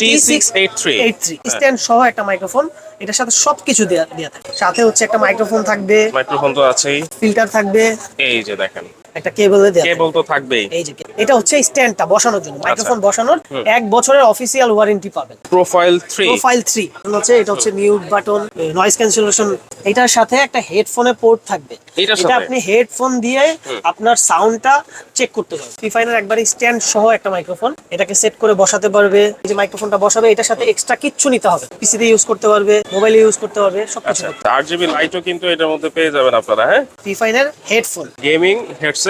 T683 eight three stand সহ একটা microphone এটার সাথে সবকিছু দেয়া দেয়া থাকে। সাথে হচ্ছে একটা মাইক্রোফোন থাকবে। মাইক্রোফোন তো আছেই। ফিল্টার থাকবে। এই যে দেখেন। একটা কেবল কেবল তো থাকবেই। এই যে এটা হচ্ছে স্ট্যান্ডটা বসানোর জন্য। মাইক্রোফোন বসানোর এক বছরের অফিসিয়াল ওয়ারেন্টি পাবেন। প্রোফাইল 3 প্রোফাইল থ্রি হচ্ছে এটা হচ্ছে মিউট বাটন নয়েজ ক্যান্সেলেশন এটার সাথে একটা হেডফোনের পোর্ট থাকবে। এটা আপনি হেডফোন দিয়ে আপনার সাউন্ডটা চেক করতে পারবেন। ফিফাইনের একবারে স্ট্যান্ড সহ একটা মাইক্রোফোন এটাকে সেট করে বসাতে পারবে। এই যে মাইক্রোফোনটা বসাবে এটার সাথে এক্সট্রা কিচ্ছু নিতে হবে। পিসিতে ইউজ করতে পারবে মোবাইলে ইউজ করতে পারবে সবকিছু আচ্ছা। আর জিবি লাইটও কিন্তু এটার মধ্যে পেয়ে যাবেন আপনারা হ্যাঁ? ফিফাইনের হেডফোন গেমিং হেডসেট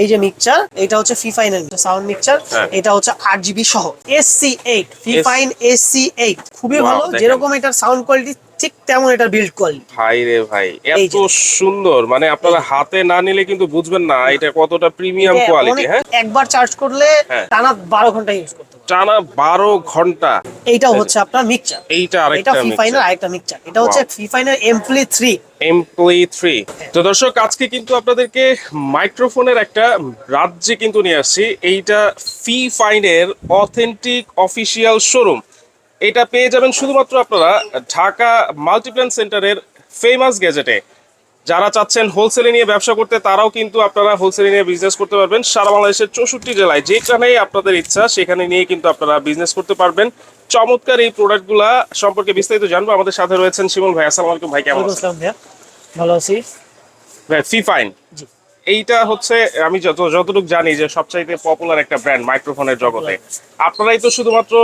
এই যে মিক্সচার এটা হচ্ছে ফিফাইনের সাউন্ড মিক্সচার। এটা হচ্ছে আট জিবি সহ। SC eight Fifine SC eight খুবই ভালো। যেরকম এটার সাউন্ড কোয়ালিটি ঠিক তেমন এটার বিল্ড কোয়ালিটি ভাই রে ভাই এত সুন্দর মানে আপনারা হাতে না নিলে কিন্তু বুঝবেন না এটা কতটা প্রিমিয়াম কোয়ালিটি হ্যাঁ? একবার চার্জ করলে হ্যাঁ। টানা বারো ঘণ্টা ইউজ করতে টানা বারো ঘণ্টা। এইটাও হচ্ছে আপনার মিক্সচার এইটা এটা আরেকটা ফিফাইনের আরেকটা মিক্সচার এটা হচ্ছে ফিফাইনের এমপ্লি থ্রি এমপ্লয়ি থ্রি তো দর্শক আজকে কিন্তু আপনাদেরকে মাইক্রোফোনের একটা রাজ্যে কিন্তু নিয়ে আসছি। এইটা ফি ফাইনের অথেন্টিক অফিসিয়াল শোরুম এটা পেয়ে যাবেন শুধুমাত্র আপনারা ঢাকা মাল্টিপ্ল্যান সেন্টারের ফেমাস গ্যাজেটে যারা চাচ্ছেন হোলসেলে নিয়ে ব্যবসা করতে তারাও কিন্তু আপনারা হোলসেলে নিয়ে বিজনেস করতে পারবেন। সারা বাংলাদেশের চৌষট্টি জেলায় যেখানেই আপনাদের ইচ্ছা সেখানে নিয়ে কিন্তু আপনারা বিজনেস করতে পারবেন। চমৎকার এই প্রোডাক্টগুলা সম্পর্কে বিস্তারিত জানব। আমাদের সাথে রয়েছেন শিমুল ভাই। আসসালামু আলাইকুম ভাই কেমন আছেন? ভালো আছি। ভাই ফি ফাইন। জি। এইটা হচ্ছে আমি যত যতটুকু জানি যে সবচাইতে পপুলার একটা ব্র্যান্ড মাইক্রোফোনের জগতে। আপনারাই তো শুধুমাত্র।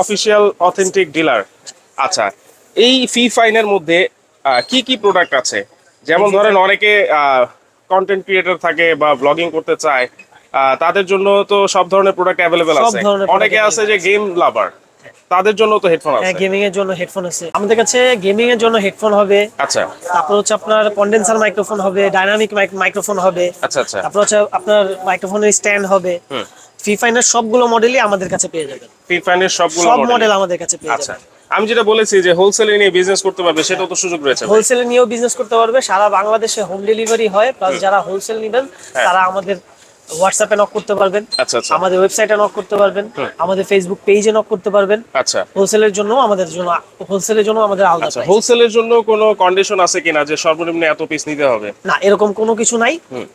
অফিসিয়াল অথেন্টিক ডিলার আচ্ছা এই ফি ফাইনের মধ্যে কি কি প্রোডাক্ট আছে? যেমন ধরেন অনেকে কন্টেন্ট ক্রিয়েটর থাকে বা ব্লগিং করতে চায় আহ, তাদের জন্য তো সব ধরনের প্রোডাক্ট অ্যাভেলেবেল আছে। অনেকে আছে যে গেম লাভার তাদের জন্য তো হেডফোন হ্যাঁ আছে। গেমিং এর জন্য হেডফোন আছে। আমাদের কাছে গেমিং এর জন্য হেডফোন হবে। আচ্ছা। তারপর হচ্ছে আপনার কন্ডেন্সার মাইক্রোফোন হবে ডাইনামিক মাইক্রোফোন হবে। আচ্ছা আচ্ছা। তারপর হচ্ছে আপনার মাইক্রোফোনের স্ট্যান্ড হবে। হুম। ফিফাইনের সবগুলো মডেলই আমাদের কাছে পেয়ে যাবেন। ফ্রি ফাইনের সবগুলো সব। মডেল আমাদের কাছে পেয়ে যাবেন। আচ্ছা আমি যেটা বলেছি যে হোলসেলে নিয়ে বিজনেস করতে পারবে সেটাও তো সুযোগ রয়েছে। হোলসেলে নিয়েও বিজনেস করতে পারবে। সারা বাংলাদেশে হোম ডেলিভারি হয় প্লাস যারা হোলসেল নেবেন হ্যাঁ। তারা আমাদের হোয়াটসঅ্যাপে নক করতে পারবেন আচ্ছা আচ্ছা। আমাদের ওয়েবসাইটে নক করতে পারবেন আমাদের ফেসবুক পেজে নক করতে পারবেন। আচ্ছা। হোলসেলের জন্য আমাদের জন্য হোলসেলের জন্য আমাদের আলাদা আচ্ছা হোলসেলের জন্য কোনো কন্ডিশন আছে কিনা যে সর্বনিম্ন এত পিস নিতে হবে? না এরকম কোনো কিছু নাই।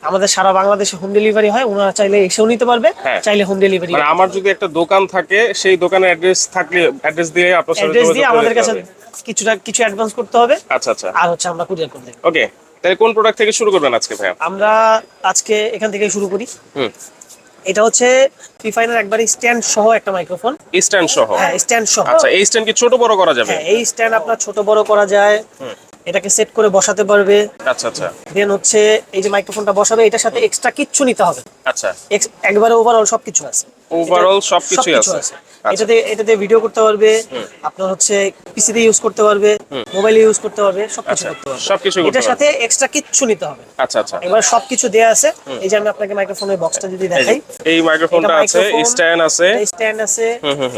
আমাদের সারা বাংলাদেশে হোম ডেলিভারি হয় ওনারা চাইলে এসেও নিতে পারবে হ্যাঁ। চাইলে হোম ডেলিভারি মানে আমার যদি একটা দোকান থাকে সেই দোকানের অ্যাড্রেস থাকলে অ্যাড্রেস দিয়ে আপনার সাথে অ্যাড্রেস দিয়ে আমাদের কাছে কিছুটা কিছু অ্যাডভান্স করতে হবে। আচ্ছা আচ্ছা। আর হচ্ছে আমরা কুরিয়ার করে দেব। ওকে তাহলে কোন প্রোডাক্ট থেকে শুরু করবেন আজকে ভাইয়া? আমরা আজকে এখান থেকে শুরু করি। হুম। এটা হচ্ছে ফিফাইনের একবারে স্ট্যান্ড সহ একটা মাইক্রোফোন স্ট্যান্ড সহ। হ্যাঁ স্ট্যান্ড সহ। আচ্ছা এই স্ট্যান্ড কি ছোট বড় করা যাবে? হ্যাঁ এই স্ট্যান্ড আপনার ছোট বড় করা যায়। এটাকে সেট করে বসাতে পারবে। আচ্ছা আচ্ছা। দেন হচ্ছে এই যে মাইক্রোফোনটা বসাবে এটার সাথে এক্সট্রা কিচ্ছু নিতে হবে। আচ্ছা। একবারে ওভারঅল সবকিছু আছে। সবকিছুই সবকিছু আছে। আচ্ছা। এটাতে এটাতে ভিডিও করতে পারবে আপনার হচ্ছে পিসিতে ইউজ করতে পারবে মোবাইলে ইউজ করতে পারবে সবকিছু আচ্ছা, করতে পারবে। সবকিছু করতে এটার। সাথে এক্সট্রা কিচ্ছু নিতে হবে। আচ্ছা আচ্ছা। এবার সবকিছু দেয়া আছে। এই যে আমি আপনাকে মাইক্রোফোনের বক্সটা যদি দেখাই। এই মাইক্রোফোনটা আছে স্ট্যান্ড আছে। স্ট্যান্ড আছে।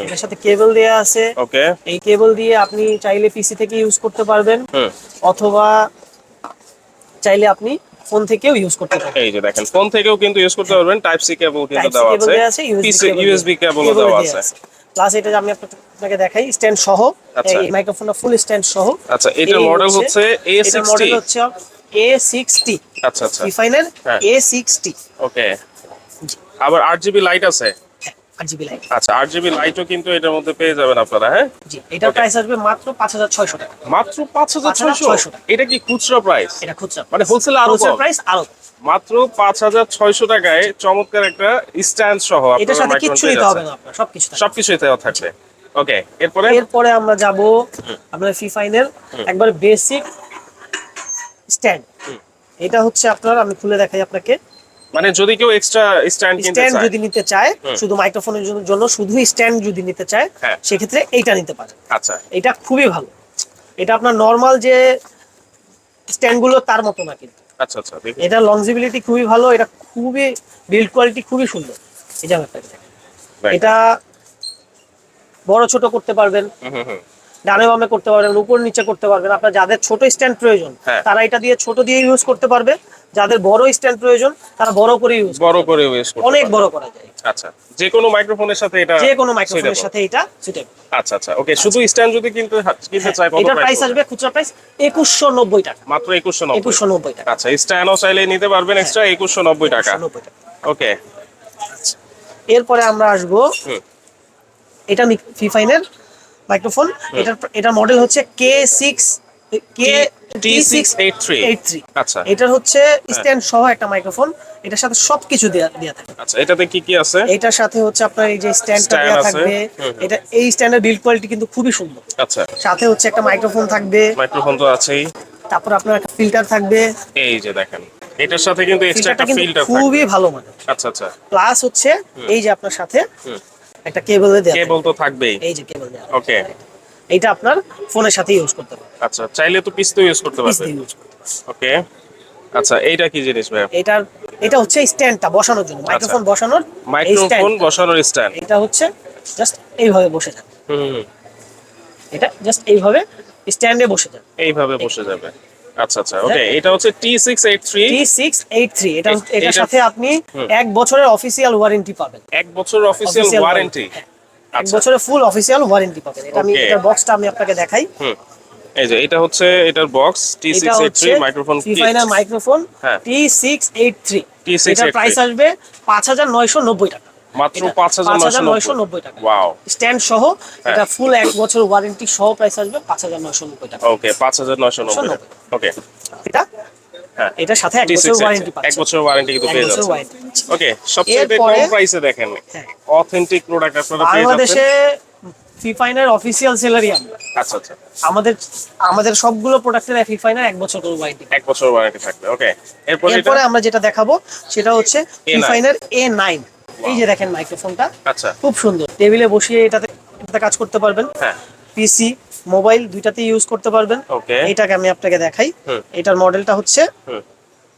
এটার সাথে কেবল দেয়া আছে। ওকে এই কেবল দিয়ে আপনি চাইলে পিসি থেকে ইউজ করতে পারবেন। অথবা চাইলে আপনি ফোন থেকেও ইউজ করতে পারবেন। এই যে দেখেন ফোন থেকেও কিন্তু ইউজ করতে পারবেন টাইপ সি কেবল কিন্তু দেওয়া আছে। পিসি ইউএসবি কেবলও দেওয়া আছে। প্লাস এটা আমি আপনাকে দেখাই স্ট্যান্ড সহ আচ্ছা। এই মাইক্রোফোনটা ফুল স্ট্যান্ড সহ। আচ্ছা এটা মডেল হচ্ছে এটার মডেল হচ্ছে এ সিক্সটি আচ্ছা আচ্ছা। এ সিক্সটি ওকে আবার আরজিবি লাইট আছে। আট জিবি লাইট আচ্ছা আট জিবি লাইটও কিন্তু এটার মধ্যে পেয়ে যাবেন আপনারা হ্যাঁ? জি এটার প্রাইস আসবে মাত্র পাঁচ হাজার ছয়শো টাকা। মাত্র পাঁচ হাজার ছয়শো? 5,600 এটা কি খুচরা প্রাইস এটা খুচরা মানে এ আরও হোলসেল কম? প্রাইস আরও মাত্র পাঁচ হাজার ছয়শো টাকায় চমৎকার একটা স্ট্যান্ড সহ এটার আপনারা সাথে কিচ্ছু নিতে হবে না আপনার সবকিছু দেওয়া থাকবে। ওকে এরপরে? এরপরে আমরা যাব আপনার ফিফাইনের একবার বেসিক স্ট্যান্ড এটা হচ্ছে আপনার আমি খুলে দেখাই আপনাকে। মানে যদি কেউ এক্সট্রা স্ট্যান্ড কিনতে স্ট্যান্ড চায় যদি নিতে চায় শুধু মাইক্রোফোনের জন্য- শুধু স্ট্যান্ড যদি নিতে চায় হ্যাঁ। সেক্ষেত্রে এইটা নিতে পারে আচ্ছা এটা খুবই ভালো এটা আপনার নর্মাল যে স্ট্যান্ডগুলো তার মতো না কিন্তু আচ্ছা আচ্ছা এটা লংজিবিলিটি খুবই ভালো এটা খুবই বিল্ড কোয়ালিটি খুবই সুন্দর এই। Right. এটা বড় ছোট করতে পারবেন। ডানে বামে করতে পারবেন উপর নিচে করতে পারবেন আপনার যাদের ছোট স্ট্যান্ড প্রয়োজন হ্যাঁ। তারা এটা দিয়ে ছোট দিয়ে ইউজ করতে পারবে যাদের বড় স্ট্যান্ড প্রয়োজন তারা বড় করে ইউজ বড় করে ইউজ করতে অনেক বড় করা যায়। আচ্ছা যে কোনো মাইক্রোফোনের সাথে এটা যে কোনো মাইক্রোফোনের। সাথে এটা সুটেবল আচ্ছা আচ্ছা ওকে শুধু স্ট্যান্ড যদি কিনতে কিনতে চাই কত এটার প্রাইস আসবে খুচরা প্রাইস একুশশো নব্বই টাকা। মাত্র একুশশো নব্বই। একুশশো নব্বই টাকা। আচ্ছা স্ট্যান্ডও চাইলে নিতে পারবেন এক্সট্রা একুশশো নব্বই টাকা। 190 টাকা। ওকে এরপরে আমরা আসব। এটা ফি ফাইনের মাইক্রোফোন এটার এটা মডেল হচ্ছে কে সিক্স কে আচ্ছা। এটার হচ্ছে স্ট্যান্ড সহ একটা মাইক্রোফোন এটার সাথে সবকিছু দেয়া দেয়া থাকে। আচ্ছা এটাতে কি কি আছে? এটার সাথে হচ্ছে আপনার এই যে স্ট্যান্ডটা দেয়া থাকবে। হুম, হুম। এটা এই স্ট্যান্ডের বিল্ড কোয়ালিটি কিন্তু খুবই সুন্দর। আচ্ছা। সাথে হচ্ছে একটা মাইক্রোফোন থাকবে। মাইক্রোফোন তো আছেই। তারপর আপনার একটা ফিল্টার থাকবে। এই যে দেখেন। এটার সাথে কিন্তু এক্সট্রা একটা ফিল্টার খুবই ভালো মানে আচ্ছা আচ্ছা। প্লাস হচ্ছে এই যে আপনার সাথে। একটা কেবল দেয়া থাকবে। কেবল তো থাকবেই। এই যে কেবল দেয়া ওকে এইটা আপনার ফোনের সাথে ইউজ করতে পারবেন। আচ্ছা চাইলে তো পিস তো ইউজ করতে ইউজ পারবেন। ওকে আচ্ছা এইটা কি জিনিস ভাই এটার এটা হচ্ছে স্ট্যান্ডটা বসানোর জন্য। মাইক্রোফোন বসানোর মাইক্রোফোন বসানোর স্ট্যান্ড এটা হচ্ছে জাস্ট এইভাবে বসে যাবে। হুম এটা জাস্ট এইভাবে স্ট্যান্ডে বসে যাবে। এইভাবে বসে যাবে। আচ্ছা আচ্ছা ওকে এটা হচ্ছে T six eight three T six eight three এটা এটার এটা- সাথে আপনি এক বছরের অফিসিয়াল ওয়ারেন্টি পাবেন। এক বছরের অফিসিয়াল ওয়ারেন্টি হ্যাঁ। এক বছরের ফুল অফিসিয়াল ওয়ারেন্টি পাবেন। এটা আমি. এটার বক্সটা আমি আপনাকে দেখাই। এই যে এটা হচ্ছে এটার বক্স টি এটা সিক্স এইট হচ্ছে থ্রি মাইক্রোফোন ফিফাইনার মাইক্রোফোন হ্যাঁ। T six eight three T683 এটার প্রাইস আসবে পাঁচ হাজার নয়শো নব্বই টাকা। মাত্র এটা পাঁচ হাজার নয়শো নয়শো নব্বই টাকা। ওয়াও স্ট্যান্ড সহ হ্যাঁ। এটা ফুল এক বছর ওয়ারেন্টি সহ প্রাইস আসবে পাঁচ হাজার নয়শো নব্বই টাকা। ওকে পাঁচ হাজার নয়শো নব্বই ওকে এটা হ্যাঁ এটার সাথে এক বছর ওয়ারেন্টি এক বছর ওয়ারেন্টি কিন্তু পেয়ে বছর যাচ্ছে ওয়ারেন্টি ওকে সবচেয়ে কম প্রাইসে দেখেন হ্যাঁ। অথেন্টিক প্রোডাক্ট আপনারা পেয়ে বাংলাদেশে ফিফাইনার অফিসিয়াল সেলারি আমরা। আচ্ছা আচ্ছা। আমাদের আমাদের সবগুলো প্রোডাক্টের ফিফাইনার এক বছর করে ওয়ারেন্টি এক বছর ওয়ারেন্টি থাকবে ওকে এরপর এটা? এরপরে আমরা যেটা দেখাবো সেটা হচ্ছে A9 ফিফাইনার এ নাইন এই যে দেখেন মাইক্রোফোনটা আচ্ছা। খুব সুন্দর। টেবিলে বসিয়ে এটাতে এটাতে কাজ করতে পারবেন। হ্যাঁ। পিসি মোবাইল দুইটাতে ইউজ করতে পারবেন। ওকে এটাকে আমি আপনাকে দেখাই। এটার মডেলটা হচ্ছে হুম।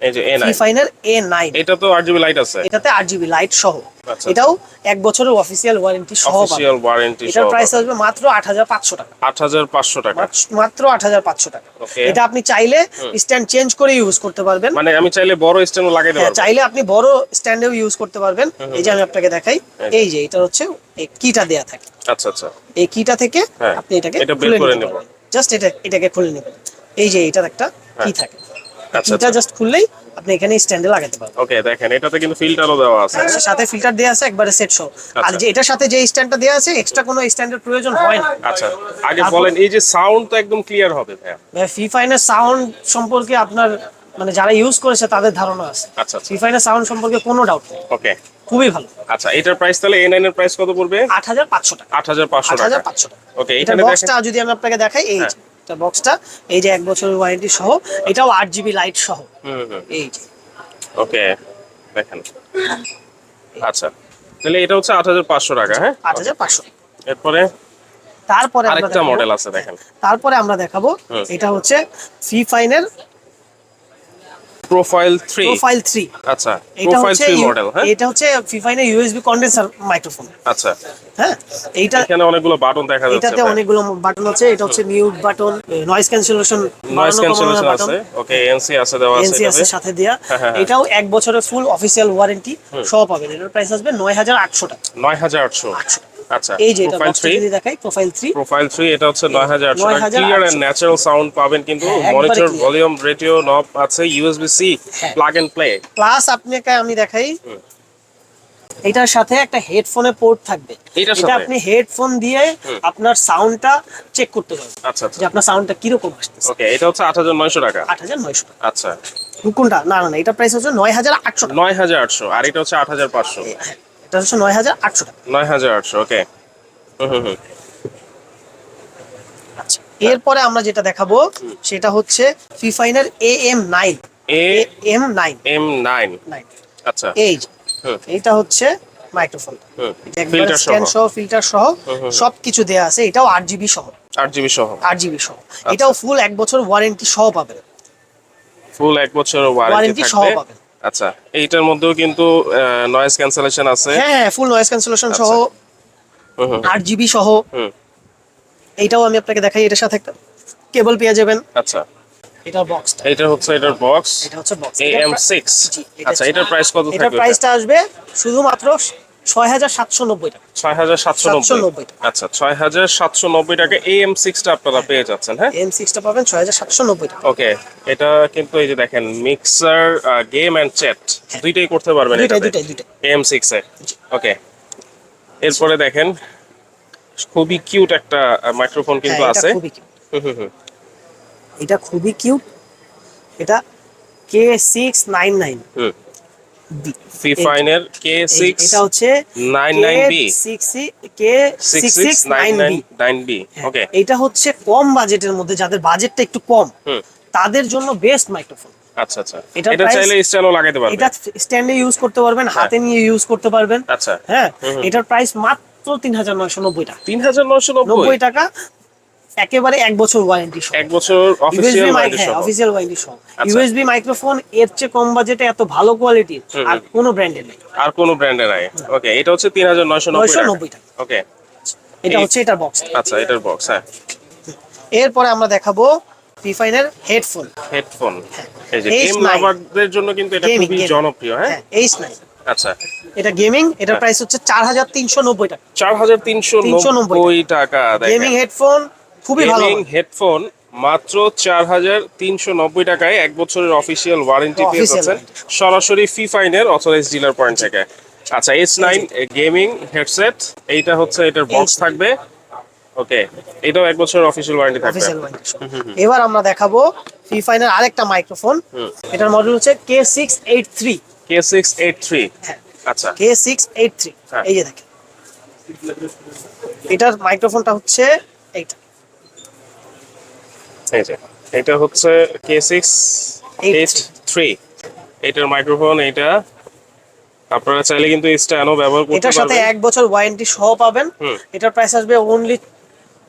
এই যে এ নাই ফিফাইনার এ নাইন এটা তো আট লাইট আছে। এটাতে আট লাইট সহ। আচ্ছা। এটাও এক বছরের অফিসিয়াল ওয়ারেন্টি সহ অফিসিয়াল ওয়ারেন্টি এটার প্রাইস আসবে মাত্র আট হাজার পাঁচশো টাকা। টাকা। মাত্র- এটা আপনি চাইলে স্ট্যান্ড চেঞ্জ করে ইউজ করতে পারবেন। মানে আমি চাইলে বড় স্ট্যান্ড লাগাইতে হ্যাঁ পারব। চাইলে আপনি বড় স্ট্যান্ডেও ইউজ করতে পারবেন। এই যে আমি আপনাকে দেখাই। এই যে। এটা হচ্ছে কিটা দেয়া থাকে। আচ্ছা আচ্ছা। এই কিটা থেকে হ্যাঁ, আপনি এটাকে এটা খুলে নিতে নেব। পারবেন জাস্ট এটা এটাকে খুলে নেবেন। এই যে এটার একটা কি থাকে। আচ্ছা কিটা জাস্ট খুললেই আপনি এখানে স্ট্যান্ডে লাগাতে পারবেন। ওকে দেখেন এটাতে কিন্তু ফিল্টারও দেওয়া আছে। হ্যাঁ, সাথে ফিল্টার দেওয়া আছে একবারে সেট সহ। আর আচ্ছা। যে এটার সাথে যে স্ট্যান্ডটা দেওয়া আছে এক্সট্রা কোনো স্ট্যান্ডের প্রয়োজন হয় না। আচ্ছা আগে বলেন এই যে সাউন্ড তো একদম ক্লিয়ার হবে ভাইয়া। ফি ফাইনের সাউন্ড সম্পর্কে আপনার মানে যারা ইউজ করেছে তাদের ধারণা আছে। আচ্ছা আচ্ছা। ফি ফাইনের সাউন্ড সম্পর্কে কোনো ডাউট নেই। ওকে খুবই ভালো। আচ্ছা এটার প্রাইস তাহলে এ নাইন এর প্রাইস কত পড়বে? আট হাজার পাঁচশো টাকা। আট হাজার পাঁচশো আট টাকা হাজার পাঁচশো টাকা। ওকে এখানে বক্সটা যদি আমি আপনাকে দেখাই এই হ্যাঁ। এটা বক্সটা এই যে এক বছরের ওয়ারেন্টি সহ এটাও আট জিবি লাইট সহ। হুম হুম। এই যে। ওকে দেখেন। আচ্ছা তাহলে এটা হচ্ছে আট হাজার পাঁচশো টাকা হ্যাঁ? আট হাজার পাঁচশো এরপরে? তারপরে আরেকটা মডেল আছে দেখেন। তারপরে আমরা দেখাবো এটা হচ্ছে ফি ফাইনের প্রোফাইল থ্রি প্রোফাইল থ্রি আচ্ছা এটা প্রোফাইল হচ্ছে থ্রি মডেল হ্যাঁ? এটা হচ্ছে ফিফাইনের ইউএসবি কন্ডেন্সার মাইক্রোফোন আচ্ছা। হ্যাঁ? এইটা এখানে অনেকগুলো বাটন দেখা যাচ্ছে এটাতে অনেকগুলো বাটন আছে। এটা হচ্ছে mute button noise cancellation noise cancellation আছে। ওকে এনসি আছে দেওয়া আছে এনসি আছে সাথে দেয়া। হ্যাঁ, হ্যাঁ, হ্যাঁ। এটাও এক বছরের ফুল অফিসিয়াল ওয়ারেন্টি সহ পাবেন। এটার প্রাইস আসবে নয় হাজার আটশো টাকা। নয় হাজার আটশো। আটশো। আচ্ছা এই যে প্রোফাইল দেখাই এটা হচ্ছে নয় হাজার আটশো 9,800 ক্লিয়ার এন্ড ন্যাচারাল সাউন্ড পাবেন কিন্তু মনিটর ভলিউম রেডিও নব আছে USB C. Plug and play plus আপনাকে আমি দেখাই এটার সাথে একটা হেডফোনের পোর্ট থাকবে। এটা আপনি হেডফোন দিয়ে আপনার সাউন্ডটা চেক করতে পারবেন। আচ্ছা আচ্ছা। যে আপনার সাউন্ডটা কীরকম আসতেছে। ওকে এটা হচ্ছে আট হাজার নয়শো টাকা। আট হাজার নয়শো টাকা। আচ্ছা। কোনটা? না না এটা প্রাইস হচ্ছে নয় হাজার আটশো টাকা। নয় হাজার আটশো আর এটা হচ্ছে আট হাজার পাঁচশো। হ্যাঁ, এটা হচ্ছে নয় হাজার আটশো টাকা। নয় হাজার আটশো ওকে। আচ্ছা এরপরে আমরা যেটা দেখাবো সেটা হচ্ছে ফিফাইনার A M nine A M nine M nine আচ্ছা। এই এইটা হচ্ছে মাইক্রোফোন ফিল্টার সহ। ফিল্টার সহ সবকিছু দেয়া আছে এটাও আট জিবি সহ। আট জিবি সহ। আট জিবি সহ। এটাও ফুল এক বছর ওয়ারেন্টি সহ পাবেন। ফুল এক বছর ওয়ারেন্টি সহ পাবেন। আচ্ছা এইটার মধ্যেও কিন্তু নয়েজ ক্যান্সেলেশন আছে। হ্যাঁ হ্যাঁ ফুল নয়েজ ক্যান্সেলেশন সহ হুম আট জিবি সহ। হুম। এইটাও আমি আপনাকে দেখাই এটার সাথে একটা কেবল পেয়ে যাবেন। আচ্ছা। এটা বক্স এটা হচ্ছে এটার বক্স এটা হচ্ছে বক্স এম সিক্স আচ্ছা এটার প্রাইস কত থাকবে? এটা প্রাইসটা আসবে শুধুমাত্র ছয় হাজার সাতশো নব্বই টাকা। ছয় হাজার সাতশো নব্বই। আচ্ছা ছয় হাজার সাতশো নব্বই টাকা এম সিক্সটা আপনারা পেয়ে যাচ্ছেন হ্যাঁ? এম সিক্সটা পাবেন ছয় হাজার সাতশো নব্বই টাকা। ওকে এটা কিন্তু এই যে দেখেন মিক্সার গেম এন্ড চ্যাট দুইটাই করতে পারবেন দুইটাই দুইটাই দুইটাই। এম সিক্স এ। ওকে এরপরে দেখেন খুবই কিউট একটা মাইক্রোফোন কিন্তু হ্যাঁ, আছে। হুম, হুম। এটা খুবই কিউট এটা কে সিক্স নাইন নাইন ফাইনের কে সিক্স এটা হচ্ছে nine nine B six K six six nine nine B okay এটা হচ্ছে কম বাজেটের মধ্যে যাদের বাজেটটা একটু কম তাদের জন্য বেস্ট মাইক্রোফোন আচ্ছা আচ্ছা। এটা চাইলে স্ট্যান্ডও লাগাতে পারবে। এটা স্ট্যান্ডে ইউজ করতে পারবেন হাতে নিয়ে ইউজ করতে পারবেন। আচ্ছা। হ্যাঁ হুম হুম। এটার প্রাইস মাত্র তিন হাজার নয়শো নব্বই টাকা। তিন হাজার নব্বই? নব্বই টাকা। একেবারে এক বছর ওয়ারেন্টি সহ। এক বছর অফিসিয়াল ইউএসবি ওয়ারেন্টি হ্যাঁ সহ। অফিসিয়াল ওয়ারেন্টি সহ। আচ্ছা। ইউএসবি মাইক্রোফোন এর চেয়ে কম বাজেটে এত ভালো কোয়ালিটির আর। কোনো ব্র্যান্ডের নেই। আর কোনো ব্র্যান্ডের নাই। ওকে এটা হচ্ছে তিন হাজার নয়শো নব্বই নয়শো টাকা নব্বই টাকা। ওকে এটা হচ্ছে এটার বক্স আচ্ছা এটার বক্স হ্যাঁ। এরপরে আমরা দেখাবো ফিফাইনের হেডফোন হেডফোন এই যে গেম লাভারদের জন্য কিন্তু এটা খুবই জনপ্রিয় হ্যাঁ? হ্যাঁ এইচ নাইন আচ্ছা। এটা গেমিং এটার হ্যাঁ। প্রাইস হচ্ছে চার হাজার তিনশো নব্বই টাকা। চার হাজার তিনশো 390 নব্বই টাকা। গেমিং হেডফোন খুবই ভালো গেমিং হেডফোন মাত্র চার হাজার তিনশো নব্বই টাকায় এক বছরের অফিসিয়াল ওয়ারেন্টি পেয়ে যাচ্ছেন সরাসরি ফি ফাইনের অথরাইজ ডিলার পয়েন্ট থেকে। আচ্ছা এস নাইন গেমিং হেডসেট এইটা হচ্ছে এটার বক্স থাকবে। ওকে এটাও এক বছরের অফিসিয়াল ওয়ারেন্টি থাকবে। এবার আমরা দেখাবো ফিফাইনের আরেকটা মাইক্রোফোন। এটার মডেল হচ্ছে K six eight three K six eight three আচ্ছা। K six eight three. এই যে দেখেন। এটার মাইক্রোফোনটা হচ্ছে এইটা। এই যে এটা হচ্ছে কে সিক্স এইট থ্রি এটার মাইক্রোফোন এটা আপনারা চাইলে কিন্তু স্ট্যান্ডও ব্যবহার করতে এটার সাথে এক বছর ওয়ারেন্টি সহ পাবেন। এটার প্রাইস আসবে অনলি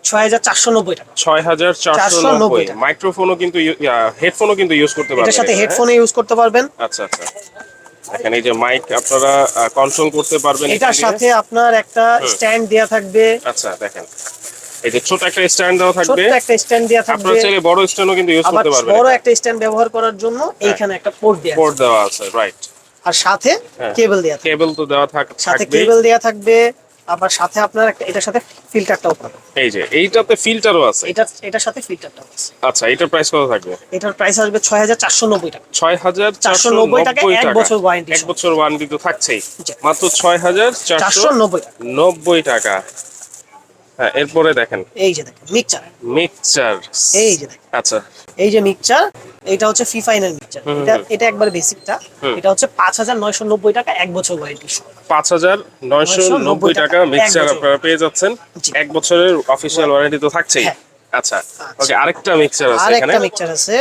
ছয় হাজার চারশো নব্বই টাকা। ছয় হাজার চারশো নব্বই। মাইক্রোফোনও কিন্তু হেডফোনও কিন্তু ইউজ করতে পারবেন এটার সাথে? হেডফোনে ইউজ করতে পারবেন। আচ্ছা আচ্ছা। এখানে যে মাইক আপনারা কন্ট্রোল করতে পারবেন এটার সাথে আপনার একটা স্ট্যান্ড দেয়া থাকবে। আচ্ছা দেখেন। এই যে ছোট একটা স্ট্যান্ড দেওয়া থাকবে। ছোট্ট একটা স্ট্যান্ড দেয়া থাকবে। আপনারা চাইলে বড় স্ট্যান্ডও কিন্তু ইউজ করতে পারবেন বড় একটা স্ট্যান্ড ব্যবহার করার জন্য এইখানে একটা পোর্ট দেয়া পোর্ট দেওয়া আছে রাইট আর সাথে হ্যাঁ। কেবল দেয়া থাকবে। কেবল তো দেওয়া থাক সাথে থাকবে কেবল দেয়া থাকবে। আবার সাথে আপনার এটার সাথে ফিল্টারটাও পাবেন। এই যে এইটাতে ফিল্টারও আছে। এটা এটার সাথে ফিল্টারটাও আছে। আচ্ছা এটার প্রাইস কত থাকবে? এটার প্রাইস আসবে ছয় হাজার চারশো নব্বই টাকা। ছয় হাজার চারশো নব্বই টাকা, টাকা। এক বছর warranty এক বছর ওয়ারেন্টি তো থাকছেই। মাত্র ছয় হাজার চারশো চারশো নব্বই টাকা। নব্বই টাকা। হ্যাঁ এরপরে দেখেন। এই যে দেখেন মিক্সচার মিক্সচার এই যে দেখেন। আচ্ছা। এই যে মিক্সচার এটা হচ্ছে ফি ফাইনাল মিক্সচার এটা। এটা একবার বেসিকটা এটা হচ্ছে পাঁচ হাজার নয়শো নব্বই টাকা এক বছর ওয়ারেন্টি পাঁচ হাজার নয়শো নব্বই টাকা টাকা, মিক্সচার আপনারা পেয়ে যাচ্ছেন। এক বছরের অফিসিয়াল ওয়ারেন্টি তো থাকছেই। হ্যাঁ। আচ্ছা আচ্ছা। ওকে আরেকটা মিক্সচার আছে এখানে। একটা মিক্সচার আছে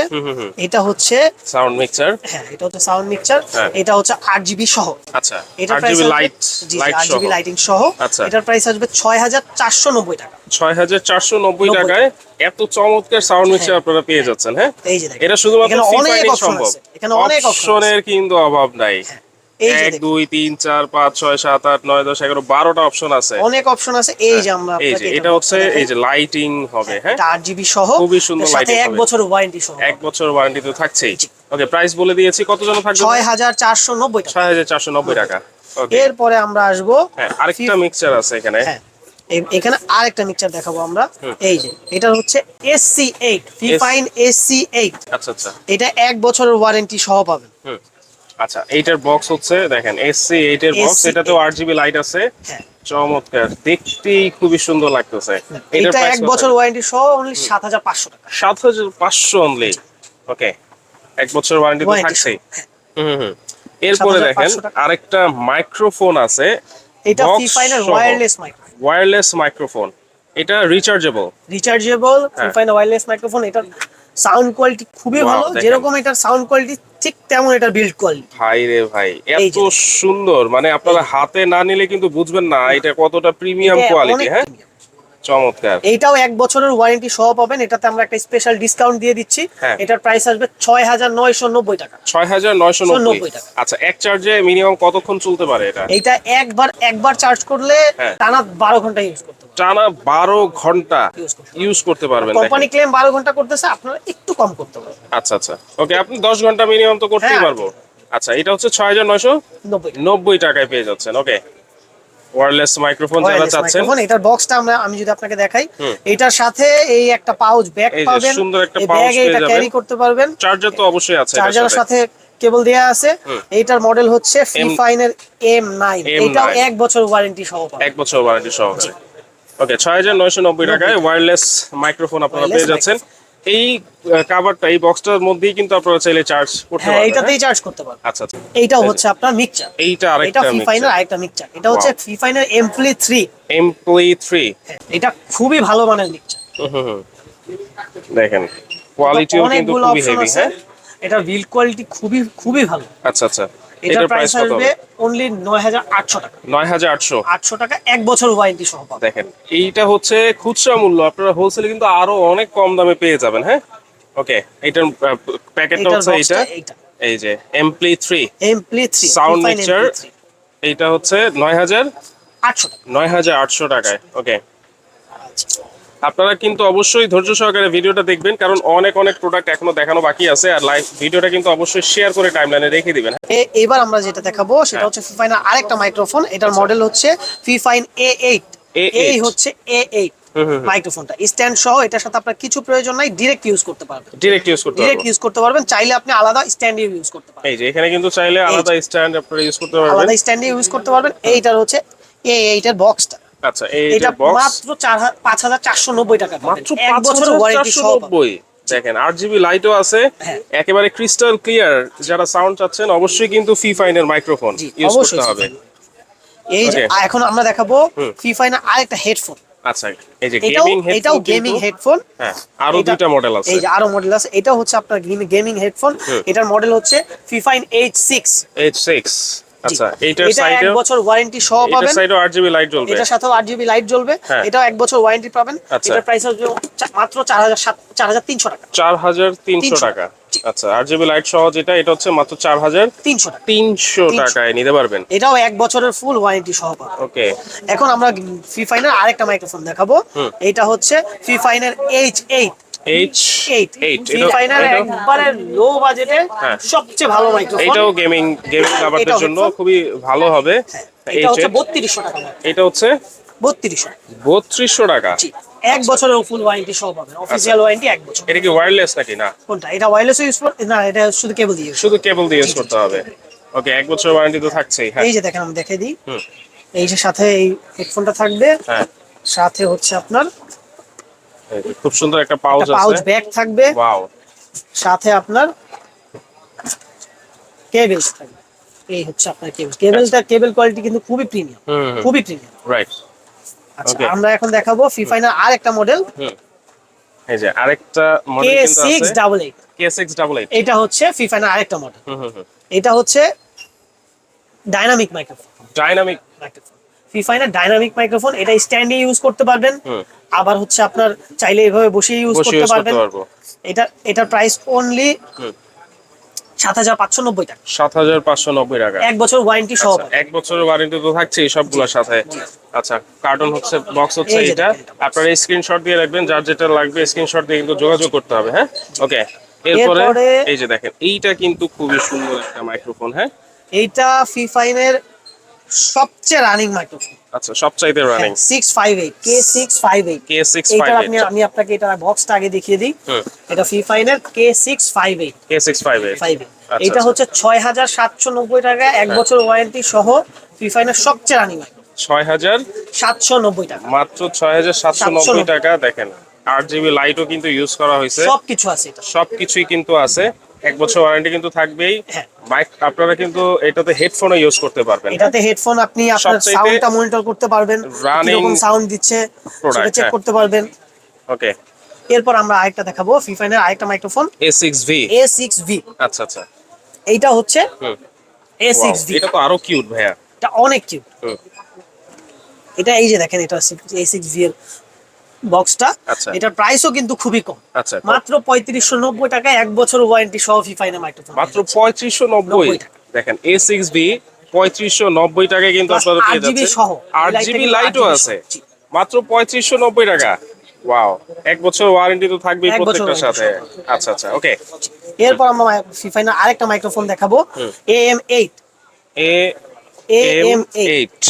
এটা হচ্ছে সাউন্ড মিক্সচার হ্যাঁ এটা হচ্ছে সাউন্ড হ্যাঁ। এটা হচ্ছে আট জিবি সহ। আচ্ছা এটা প্রাইস লাইট লাইট সহ জিবি লাইটিং সহ। আচ্ছা। এটার প্রাইস আসবে ছয় হাজার চারশো নব্বই টাকা। ছয় হাজার চারশো নব্বই টাকায় এত চমৎকার সাউন্ড মিক্সচার আপনারা পেয়ে যাচ্ছেন হ্যাঁ? এটা শুধুমাত্র ফ্রি সম্ভব। এখানে অনেক অপশনের কিন্তু অভাব নাই। এই যে এক দুই তিন চার পাঁচ ছয় সাত আট নয় দশ এগারো বারোটা অপশন আছে। অনেক অপশন আছে। এই যে আমরা এই যে এটা হচ্ছে এই যে লাইটিং হবে হ্যাঁ আট জিবি সহ। খুবই সুন্দর সাথে এক বছর ওয়ারেন্টি সহ এক বছর ওয়ারেন্টি তো থাকছেই। ওকে প্রাইস বলে দিয়েছি কত জন থাকবে? ছয় হাজার চারশো নব্বই ছয় হাজার চারশো নব্বই টাকা। এরপরে আমরা আসব হ্যাঁ আরেকটা মিক্সচার আছে এখানে। হ্যাঁ এখানে আরেকটা মিক্সচার দেখাবো আমরা। এই যে এটা হচ্ছে SC eight Fifine SC eight আচ্ছা আচ্ছা। এটা এক বছরের ওয়ারেন্টি সহ পাবেন। হুম। আচ্ছা এইটার বক্স হচ্ছে দেখেন এসসি এইটের বক্স SC8 এটাতেও আট জিবি লাইট আছে। হ্যাঁ। চমৎকার দেখতেই খুবই সুন্দর লাগতেছে। এটা এক বছর ওয়ারেন্টি সহ অনলি সাত হাজার পাঁচশো টাকা। সাত হাজার পাঁচশো অনলি ওকে এক বছর ওয়ারেন্টি তো থাকছেই। হ্যাঁ। হুম হুম, এরপরে দেখেন 7,500 টাকা। আরেকটা মাইক্রোফোন আছে এটা ফিফাইনের ওয়্যারলেস মাইক্রোফোন ওয়্যারলেস মাইক্রোফোন এটা rechargeable rechargeable. Fifine wireless microphone এটার সাউন্ড কোয়ালিটি খুবই ভালো যেরকম এটার সাউন্ড কোয়ালিটি ঠিক তেমন এটার বিল্ড কোয়ালিটি ভাই রে ভাই এত সুন্দর মানে আপনারা হাতে না নিলে কিন্তু বুঝবেন না এটা কতটা প্রিমিয়াম কোয়ালিটি হ্যাঁ? চমৎকার। এইটাও এক বছরের ওয়ারেন্টি সহ পাবেন এটাতে আমরা একটা স্পেশাল ডিসকাউন্ট দিয়ে দিচ্ছি। হ্যাঁ। এটার প্রাইস আসবে ছয় হাজার নয়শো নব্বই টাকা। ছয় হাজার নয়শো নব্বই। টাকা। আচ্ছা এক চার্জে মিনিমাম কতক্ষণ চলতে পারে এটা? এটা একবার একবার চার্জ করলে হ্যাঁ। টানা বারো ঘণ্টা ইউজ করতে টানা বারো ঘণ্টা ইউজ করতে পারবেন কোম্পানি ক্লেম বারো ঘণ্টা করতেছে আপনারা একটু কম করতে পারবেন আচ্ছা আচ্ছা। ওকে আপনি দশ ঘণ্টা মিনিমাম তো করতেই হ্যাঁ। পারব। আচ্ছা এটা হচ্ছে ছয় হাজার নয়শো নব্বই টাকায় পেয়ে যাচ্ছেন। ওকে ওয়ারলেস মাইক্রোফোন যারা চাচ্ছেন। এটার বক্সটা আমরা আমি যদি আপনাকে দেখাই এটার সাথে এই একটা পাউচ ব্যাগ পাবেন। সুন্দর একটা পেয়ে এটা। ক্যারি করতে পারবেন। চার্জার তো অবশ্যই আছে চার্জারের সাথে। কেবল দেয়া আছে। এইটার মডেল হচ্ছে ফিফাইনের এম নাইন M9 এটাও এক বছর ওয়ারেন্টি সহ এক বছর ওয়ারেন্টি সহকারে ওকে ছয় হাজার নয়শো নব্বই টাকায় ওয়্যারলেস মাইক্রোফোন আপনারা পেয়ে যাচ্ছেন। এই কাভারটা এই বক্সটার মধ্যেই কিন্তু আপনারা চাইলে চার্জ করতে হ্যাঁ পারবেন। এইটাতেই? চার্জ করতে পারবেন। আচ্ছা আচ্ছা। এইটাও হচ্ছে আপনার মিক্সচার এইটা এটা আরেকটা ফিফাইনের আরেকটা মিক্সচার এটা হচ্ছে ফিফাইনের এমপ্লি থ্রি এমপ্লয়ি থ্রি এটা খুবই ভালো মানের মিক্সচার দেখেন কোয়ালিটিও কিন্তু খুবই হেভি হ্যাঁ? এটা বিল কোয়ালিটি খুবই খুবই ভালো। আচ্ছা আচ্ছা। এটার এটার প্রাইস প্রাইস আসবে অনলি টাকা। এক বছর ওয়ারেন্টি সহ পাবেন। দেখেন এইটা হচ্ছে খুচরা মূল্য। আপনারা হোলসেলে কিন্তু আরও অনেক কম দামে পেয়ে যাবেন হ্যাঁ? ওকে এইটার প্যাকেটটা হচ্ছে এইটা। এই যে Ampli three Ampli three sound mixer। এইটা হচ্ছে নয় হাজার আটশো টাকা। নয় হাজার আটশো টাকায়। ওকে। আপনারা কিন্তু অবশ্যই ধৈর্য সহকারে ভিডিওটা দেখবেন কারণ অনেক অনেক প্রোডাক্ট এখনও দেখানো বাকি আছে আর লাইভ ভিডিওটা কিন্তু অবশ্যই শেয়ার করে টাইমলাইনে রেখে দিবেন। এবার আমরা যেটা দেখাবো সেটা। হচ্ছে ফিফাইনের আরেকটা মাইক্রোফোন এটার মডেল হচ্ছে ফিফাইন এ এইট A8 এই হচ্ছে এ এইট। মাইক্রোফোনটা স্ট্যান্ড সহ এটার সাথে আপনার কিছু প্রয়োজন নাই ডিরেক্ট ইউজ করতে পারবেন। ডিরেক্ট ইউজ করতে পারব। ইউজ করতে পারবেন চাইলে আপনি আলাদা স্ট্যান্ড ইউজ করতে পারবেন। এই যে এখানে কিন্তু চাইলে আলাদা স্ট্যান্ড আপনারা ইউজ করতে পারবেন। আলাদা স্ট্যান্ডে ইউজ করতে পারবেন। এইটার হচ্ছে এ এইটার বক্সটা আচ্ছা এই এটা যে বক্স মাত্র চার হা- পাঁচ হাজার চারশো নব্বই টাকা মাত্র এক পাঁচ বছর হাজার ওয়ারেন্টি সহ দেখেন আট জিবি লাইটও আছে। হ্যাঁ। একেবারে ক্রিস্টাল ক্লিয়ার যারা সাউন্ড চাচ্ছেন অবশ্যই কিন্তু ফি ফাইনের মাইক্রোফোন ইউজ করতে হবে। এই যে এখন আমরা দেখাবো হুম। ফিফাইনের আরেকটা হেডফোন আচ্ছা এই যে গেমিং হেডফোন এটাও গেমিং হেডফোন হ্যাঁ আরও এটা- মডেল আছে। এই যে আরও মডেল আছে। এটা হচ্ছে আপনার গেমিং হেডফোন এটার মডেল হচ্ছে Fifine H six H six warranty সাইডে জিবি লাইট জ্বলবে। সাথেও লাইট জ্বলবে। হ্যাঁ। এক বছর ওয়ারেন্টি পাবেন। আচ্ছা। টাকা। আচ্ছা লাইট সহ যেটা এটা হচ্ছে মাত্র টাকায় নিতে পারবেন। এটাও এক বছরের ফুল ওয়ারেন্টি ওকে। এখন আমরা ফি আরেকটা মাইক্রোফোন দেখাবো। এটা হচ্ছে ফি একবারে লো বাজেটে হ্যাঁ। সবচেয়ে ভালো মাইক্রোফোন এটাও গেমিং গেমিং লাভারদের জন্য খুবই ভালো হবে। এটা হচ্ছে এইচ বত্রিশশো টাকা। এটা হচ্ছে? টাকা। এক বছরের ফুল ওয়ারেন্টি সহ পাবেন অফিসিয়াল ওয়ারেন্টি এক বছর। এটা কি ওয়্যারলেস নাকি? না। কোনটা? এটা ওয়্যারলেস ইউজ না এটা শুধু কেবল দিয়ে শুধু কেবল দিয়ে ইউজ করতে হবে। ওকে এক বছর ওয়ারেন্টি তো থাকছেই হ্যাঁ। এই যে দেখেন আমি দেখে দিই। এই যে সাথে এই হেডফোনটা থাকবে। হ্যাঁ। সাথে হচ্ছে আপনার খুব সুন্দর একটা পাউচ আছে। পাউচ ব্যাগ থাকবে। ওয়াও সাথে আপনার কেবলস থাকবে। এই হচ্ছে আপনার কেবল কেবলটা কেবল কোয়ালিটি কিন্তু খুবই প্রিমিয়াম। খুবই প্রিমিয়াম রাইট আচ্ছা আমরা এখন দেখাবো ফিফাইনার আর একটা মডেল হুম। এই যে আরেকটা মডেল কিন্তু আছে। Double eight K six double eight এটা হচ্ছে ফি ফিফাইনার আরেকটা মডেল হুম হুম হুম। এটা হচ্ছে ডাইনামিক মাইক্রোফোন ডাইনামিক মাইক্রোফোন ফিফাইনার ডাইনামিক মাইক্রোফোন এটা স্ট্যান্ডে ইউজ করতে পারবেন। আবার হচ্ছে আপনার চাইলে এভাবে বসে ইউজ করতে পারবেন। এটা এটার প্রাইস অনলি সাত হাজার পাঁচশো নব্বই টাকা। সাত হাজার পাঁচশো নব্বই টাকা। এক বছর ওয়ারেন্টি সহ আচ্ছা, এক বছরের ওয়ারেন্টি তো থাকছে এই সবগুলোর সাথে। আচ্ছা কার্টুন হচ্ছে বক্স হচ্ছে এটা আপনারা স্ক্রিনশট দিয়ে রাখবেন যার যেটা লাগবে স্ক্রিনশট দিয়ে কিন্তু যোগাযোগ করতে হবে হ্যাঁ? ওকে এরপরে এরপরে- এই যে দেখেন এইটা কিন্তু খুবই সুন্দর একটা মাইক্রোফোন হ্যাঁ? এইটা ফিফাইনের সবচেয়ে রানিং মাইক্রোফোন আচ্ছা সবচাইতে running six five eight K six five eight K six এইটার ফাইভ আপনি আমি আপনাকে এটা বক্সটা আগে দেখিয়ে দিই। এটা সিক্স ফাইভ এইট ফাইভ আচ্ছা, এটা আচ্ছা। হচ্ছে ছয় হাজার সাতশো নব্বই টাকা এক বছর ওয়ারেন্টি সহ ফিফাইনের সবচেয়ে রানিং মাইক্রোফোন ছয় হাজার সাতশো নব্বই টাকা। মাত্র ছয় হাজার সাতশো টাকা দেখেন। আট জিবি লাইটও কিন্তু ইউজ করা হয়েছে। সবকিছু আছে এটা। সবকিছুই কিন্তু আছে। এক বছর ওয়ারেন্টি কিন্তু থাকবেই। হ্যাঁ। মাইক আপনারা কিন্তু এটাতে হেডফোনও ইউজ করতে পারবেন। এটাতে হেডফোন আপনি আপনার সাউন্ডটা মনিটর করতে পারবেন কীরকম সাউন্ড দিচ্ছে সেটা চেক হ্যাঁ। করতে পারবেন। ওকে এরপর আমরা আরেকটা দেখাবো ফিফাইনের আরেকটা microphone A six V A six V আচ্ছা আচ্ছা। এইটা হচ্ছে হুম। এ সিক্স ভি এটা তো আরও কিউট ভাইয়া। এটা অনেক কিউট এটা এই যে দেখেন এটা এ সিক্স ভি এর বক্সটা আচ্ছা। এটার প্রাইসও কিন্তু খুবই কম। আচ্ছা মাত্র পঁয়ত্রিশশো নব্বই টাকায় এক বছর ওয়ারেন্টি সহ ফিফাইনের মাইক্রোফোন মাত্র পঁয়ত্রিশশো নব্বই। দেখেন এ সিক্স বি পঁয়ত্রিশশো নব্বই টাকায় কিন্তু আপনারা পেয়ে 8GB যাচ্ছে সহ। আট জিবি লাইটও আছে। মাত্র পঁয়ত্রিশশো নব্বই টাকা। ওয়াও এক বছর ওয়ারেন্টি তো থাকবেই প্রত্যেকটার সাথে। আচ্ছা আচ্ছা ওকে এরপর আমরা ফিফাইনের আরেকটা মাইক্রোফোন দেখাবো। AM eight A AM M eight eight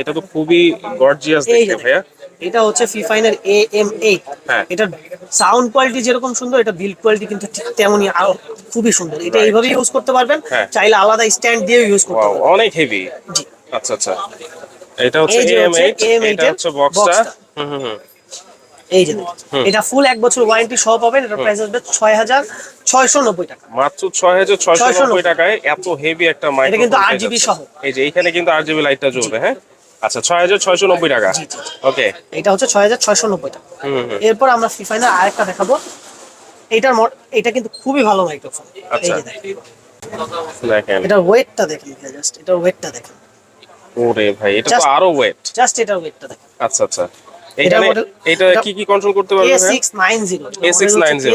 এটা তো খুবই গর্জিয়াস দেখতে ভাইয়া। এটা হচ্ছে ফিফাইনের এ এম এইট হ্যাঁ। এটা সাউন্ড কোয়ালিটি যেরকম সুন্দর এটা বিল্ড কোয়ালিটি কিন্তু ঠিক তেমনই আরও খুবই সুন্দর। এটা. এইভাবে ইউজ করতে পারবেন হ্যাঁ। চাইলে আলাদা স্ট্যান্ড দিয়ে ইউজ করতে পারবেন। অনেক হেভি জি। আচ্ছা আচ্ছা। এটা হচ্ছে এম এইট এটা হচ্ছে বক্সটা হুম হুম এই যে এটা ফুল এক বছর ওয়ারেন্টি সহ পাবেন এটা প্রাইস আসবে ছয় হাজার ছয়শো নব্বই টাকা। মাত্র ছয় হাজার ছয়শো 690 নব্বই। টাকায় এত হেভি একটা মাইক্রোফোন কিন্তু 8GB সহ। এই যে এইখানে কিন্তু আট জিবি লাইটটা জ্বলবে হ্যাঁ? আচ্ছা ছয় হাজার ছয়শো নব্বই টাকা। ওকে এটা হচ্ছে ছয় হাজার ছয়শো নব্বই টাকা। এরপর আমরা ফিফাইনার আরেকটা দেখাবো। মড- এটা কিন্তু খুবই ভালো মাইক্রোফোন আচ্ছা। দেখেন। এটার ওয়েটটা দেখেন জাস্ট এটার ওয়েটটা দেখেন। ওরে ভাই এটা তো আরও ওয়েট জাস্ট এটার ওয়েটটা দেখেন। আচ্ছা আচ্ছা। এটা এটা- কি কি কন্ট্রোল করতে পারবে কে ভাই six nine zero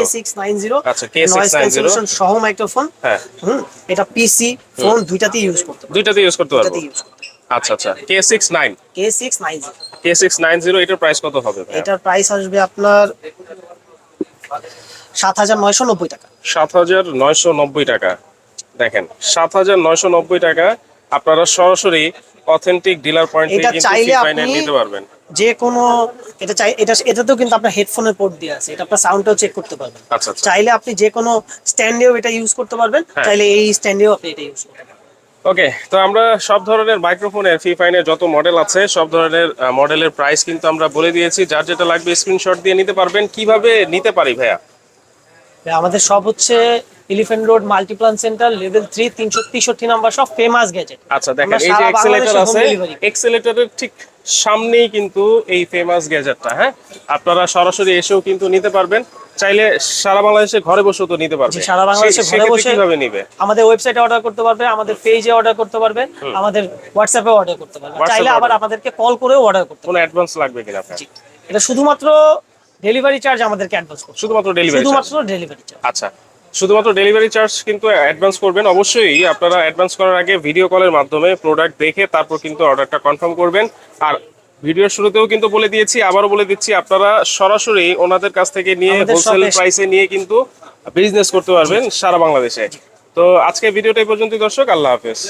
six nine zero আচ্ছা, K690 সহ মাইক্রোফোন হ্যাঁ। হুম এটা পিসি ফোন দুইটাতেই ইউজ করতে পারবেন দুইটাতে ইউজ করতে পারব। দুইটাতেই আচ্ছা আচ্ছা। K six nine K six nine K six nine zero এটার প্রাইস কত হবে এটার প্রাইস আসবে আপনার সাত হাজার নয়শো নব্বই টাকা। সাত হাজার নয়শো নব্বই টাকা। দেখেন সাত হাজার নয়শো নব্বই টাকা আপনারা সরাসরি অথেন্টিক ডিলার পয়েন্ট থেকে কিন্তু আপনি- নিতে পারবেন। যে কোনো এটা চাই এটা এটাতেও কিন্তু আপনার হেডফোনের পোর্ট দিয়ে আছে। এটা আপনার সাউন্ডটাও চেক করতে পারবেন। আচ্ছা আচ্ছা। চাইলে আপনি যে কোনো স্ট্যান্ডেও এটা ইউজ করতে পারবেন। হ্যাঁ। চাইলে এই স্ট্যান্ডেও আপনি এটা ইউজ করতে পারবেন। ওকে তো আমরা সব ধরনের মাইক্রোফোনের ফি ফাইনের যত মডেল আছে সব ধরনের মডেলের প্রাইস কিন্তু আমরা বলে দিয়েছি। যার যেটা লাগবে স্ক্রিনশট দিয়ে নিতে পারবেন। কীভাবে নিতে পারি ভাইয়া? আমাদের সব হচ্ছে Elephant Road Multiplan center level three তিনশো তেষট্টি নাম্বার সব ফেমাস গ্যাজেট আচ্ছা দেখেন এই যে এক্সেলেটর আছে এক্সেলেটরের ঠিক সামনেই কিন্তু এই ফেমাস গ্যাজেটটা হ্যাঁ? আপনারা সরাসরি এসেও কিন্তু নিতে পারবেন। চাইলে সারা বাংলাদেশে ঘরে বসেও তো নিতে পারবে। সারা বাংলাদেশে ঘরে বসে- কীভাবে নিবে? আমাদের ওয়েবসাইটে অর্ডার করতে পারবে আমাদের পেজে অর্ডার করতে পারবে আমাদের হোয়াটসঅ্যাপে অর্ডার করতে পারবে। চাইলে আবার আমাদেরকে কল করেও অর্ডার করতে কোনো অ্যাডভান্স লাগবে কিনা আপনার? এটা শুধুমাত্র ডেলিভারি চার্জ আমাদেরকে অ্যাডভান্স করতে শুধুমাত্র ডেলিভারি শুধুমাত্র ডেলিভারি চার্জ আচ্ছা শুধুমাত্র ডেলিভারি চার্জ কিন্তু অ্যাডভান্স করবেন। অবশ্যই আপনারা অ্যাডভান্স করার আগে ভিডিও কলের মাধ্যমে প্রোডাক্ট দেখে তারপর কিন্তু অর্ডারটা কনফার্ম করবেন। আর ভিডিওর শুরুতেও কিন্তু বলে দিয়েছি আবারও বলে দিচ্ছি আপনারা সরাসরি ওনাদের কাছ থেকে নিয়ে হোলসেল প্রাইসে নিয়ে কিন্তু বিজনেস করতে পারবেন সারা বাংলাদেশে। তো আজকে ভিডিওটা পর্যন্ত দর্শক আল্লাহ হাফেজ।